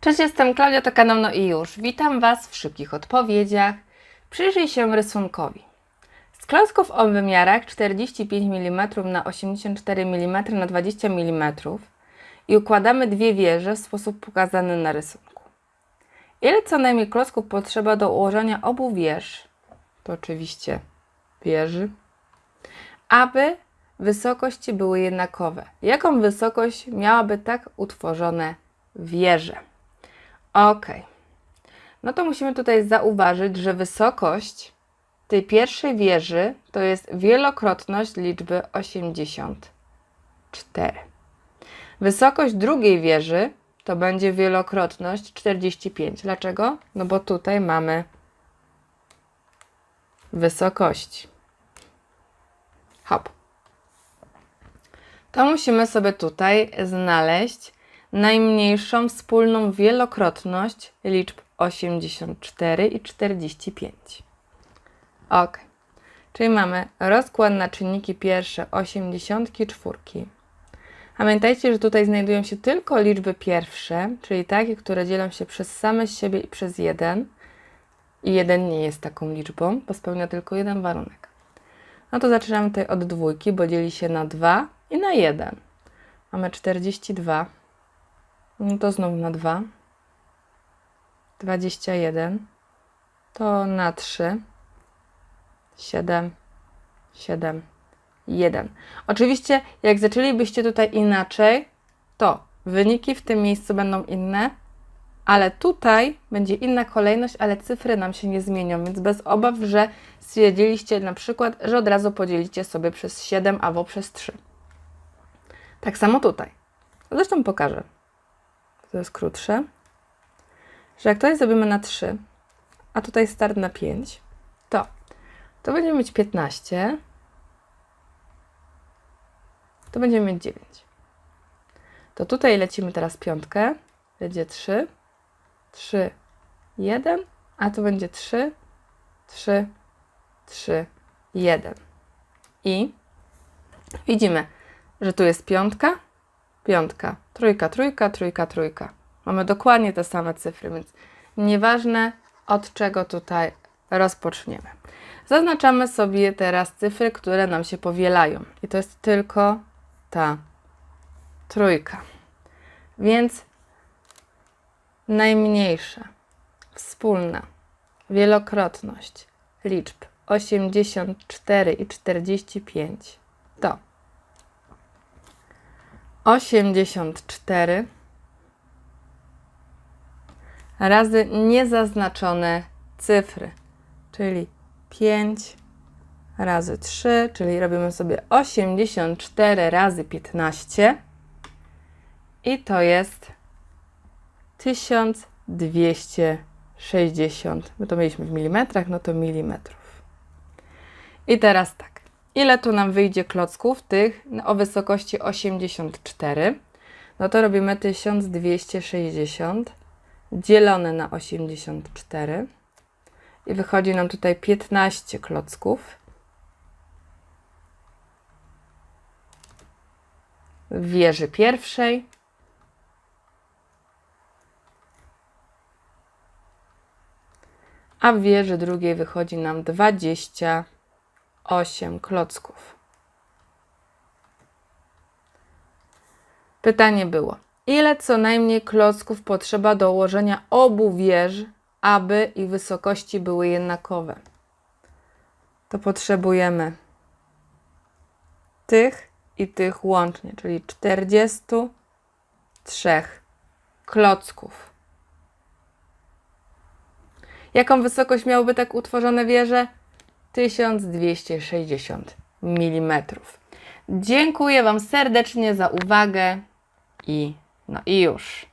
Cześć, jestem Klaudia, to No i już. Witam Was w szybkich odpowiedziach. Przyjrzyj się rysunkowi. Z klocków o wymiarach 45 mm na 84 mm na 20 mm i układamy dwie wieże w sposób pokazany na rysunku. Ile co najmniej klocków potrzeba do ułożenia obu wież, to oczywiście wieży, aby wysokości były jednakowe? Jaką wysokość miałaby tak utworzone wieże? Ok. No to musimy tutaj zauważyć, że wysokość tej pierwszej wieży to jest wielokrotność liczby 84. Wysokość drugiej wieży to będzie wielokrotność 45. Dlaczego? No bo tutaj mamy wysokości. Hop. To musimy sobie tutaj znaleźć najmniejszą wspólną wielokrotność liczb 84 i 45. Ok. Czyli mamy rozkład na czynniki pierwsze 84. Pamiętajcie, że tutaj znajdują się tylko liczby pierwsze, czyli takie, które dzielą się przez same siebie i przez 1. I 1 nie jest taką liczbą, bo spełnia tylko jeden warunek. No to zaczynamy tutaj od dwójki, bo dzieli się na 2 i na 1. Mamy 42. No to znowu na 2. 21. To na 3. 7. 7. 1. Oczywiście, jak zaczęlibyście tutaj inaczej, to wyniki w tym miejscu będą inne, ale tutaj będzie inna kolejność, ale cyfry nam się nie zmienią, więc bez obaw, że stwierdziliście na przykład, że od razu podzielicie sobie przez 7 albo przez 3. Tak samo tutaj. Zresztą pokażę. To jest krótsze. Że jak tutaj zrobimy na 3, a tutaj start na 5, to to będziemy mieć 15, to będziemy mieć 9. To tutaj lecimy teraz piątkę, będzie 3, 3, 1, a tu będzie 3, 3, 3, 1. I widzimy, że tu jest piątka, piątka, trójka, trójka, trójka, trójka. Mamy dokładnie te same cyfry, więc nieważne od czego tutaj rozpoczniemy. Zaznaczamy sobie teraz cyfry, które nam się powielają. I to jest tylko ta trójka. Więc najmniejsza wspólna wielokrotność liczb 84 i 45 to 84 razy niezaznaczone cyfry, czyli 5 razy 3, czyli robimy sobie 84 razy 15 i to jest 1260. My to mieliśmy w milimetrach, no to milimetrów. I teraz tak. Ile tu nam wyjdzie klocków tych o wysokości 84? No to robimy 1260 dzielone na 84 i wychodzi nam tutaj 15 klocków. W wieży pierwszej. A w wieży drugiej wychodzi nam 28 klocków. Pytanie było: ile co najmniej klocków potrzeba do ułożenia obu wież, aby ich wysokości były jednakowe? To potrzebujemy tych i tych łącznie, czyli 43 klocków. Jaką wysokość miałyby tak utworzone wieże? 1260 mm. Dziękuję Wam serdecznie za uwagę i no i już.